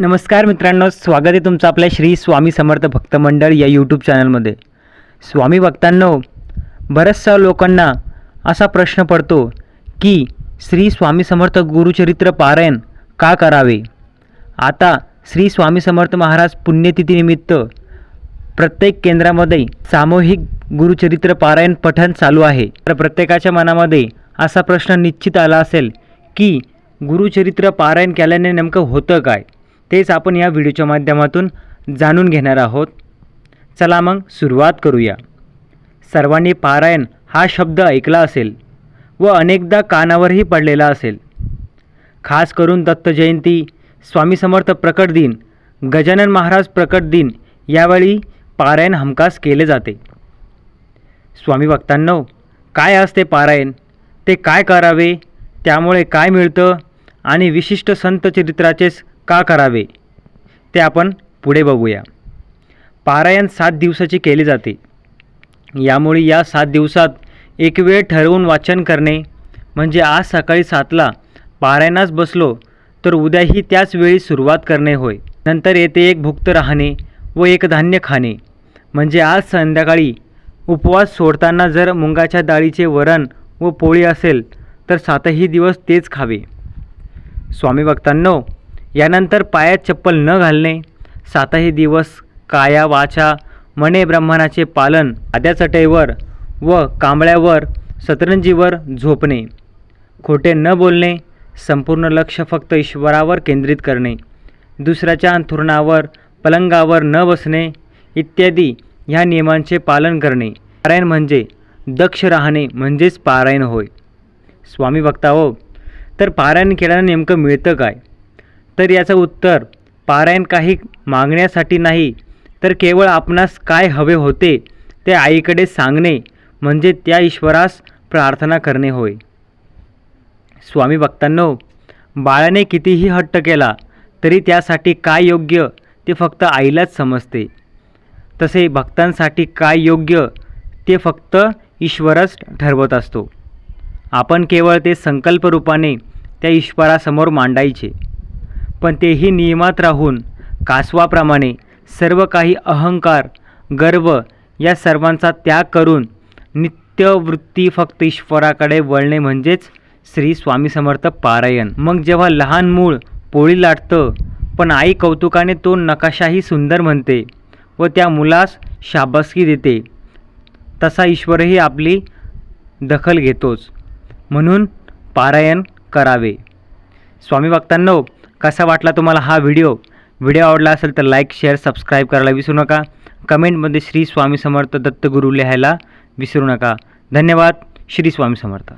नमस्कार मित्रांनो स्वागत आहे तुमचं आपल्या श्री स्वामी समर्थ भक्त मंडळ या यूट्यूब चॅनलमध्ये स्वामी भक्तांनो बऱ्याचशा लोकांना असा प्रश्न पडतो की श्री स्वामी समर्थ गुरुचरित्र पारायण का करावे? आता श्री स्वामी समर्थ महाराज पुण्यतिथीनिमित्त प्रत्येक केंद्रामध्ये सामूहिक गुरुचरित्र पारायण पठण चालू आहे. तर प्रत्येकाच्या मनामध्ये असा प्रश्न निश्चित आला असेल की गुरुचरित्र पारायण केल्याने नेमकं होतं काय? तेच आपण या व्हिडिओच्या माध्यमातून जाणून घेणार आहोत. चला मग सुरुवात करूया. सर्वांनी पारायण हा शब्द ऐकला असेल व अनेकदा कानावरही पडलेला असेल. खास करून दत्त जयंती स्वामी समर्थ प्रकट दिन गजानन महाराज प्रकट दिन यावेळी पारायण हमखास केले जाते. स्वामी भक्तांनो काय असते पारायण? ते काय करावे? त्यामुळे काय मिळतं? आणि विशिष्ट संत चरित्राचेच का करावे? ते आपण पुढे बघूया. पारायण सात दिवसाची केले जाते. यामुळे या सात दिवसात एक वेळ ठरवून वाचन करणे म्हणजे आज सकाळी सातला पारायणास बसलो तर उद्याही त्याच वेळी सुरुवात करणे होय. नंतर येते एक भुक्त राहणे व एक धान्य खाणे. म्हणजे आज संध्याकाळी उपवास सोडताना जर मुंगाच्या डाळीचे वरण व पोळी असेल तर सातही दिवस तेच खावे. स्वामी भक्तांनो यानंतर पायात चप्पल न घालणे सातही दिवस काया वाचा मने ब्रह्मणाचे पालन आद्या चटईवर व कांबळ्यावर सतरंजीवर झोपणे. खोटे न बोलणे संपूर्ण लक्ष फक्त ईश्वरावर केंद्रित करणे. दुसऱ्याच्या अंथरुणावर पलंगावर न बसणे इत्यादी ह्या नियमांचे पालन करणे. पारायण म्हणजे दक्ष राहणे म्हणजेच पारायण होय. स्वामी भक्ता हो तर पारायण केल्यानं नेमकं मिळतं काय? तर याचं उत्तर पारायण काही मागण्यासाठी नाही तर केवळ आपणास काय हवे होते ते आईकडे सांगणे म्हणजे त्या ईश्वरास प्रार्थना करणे होय. स्वामी भक्तांनो बाळाने कितीही हट्ट केला तरी त्यासाठी काय योग्य ते फक्त आईलाच समजते. तसे भक्तांसाठी काय योग्य ते फक्त ईश्वरच ठरवत असतो. आपण केवळ ते संकल्परूपाने त्या ईश्वरासमोर मांडायचे. पण तेही नियमात राहून कासवाप्रमाणे सर्व काही अहंकार गर्व या सर्वांचा त्याग करून नित्यवृत्ती फक्त ईश्वराकडे वळणे म्हणजेच श्री स्वामी समर्थ पारायण. मग जेव्हा लहान मूळ पोळी लाटतं पण आई कौतुकाने तो नकाशाही सुंदर म्हणते व त्या मुलास शाबासकी देते तसा ईश्वरही आपली दखल घेतोच. म्हणून पारायण करावे. स्वामी भक्तांनो कसा वाटला तुम्हाला हा व्हिडिओ व्हिडिओ आवडला असेल तर लाईक शेअर सबस्क्राईब करायला विसरू नका. कमेंटमध्ये श्री स्वामी समर्थ दत्तगुरू लिहायला विसरू नका. धन्यवाद. श्री स्वामी समर्थ.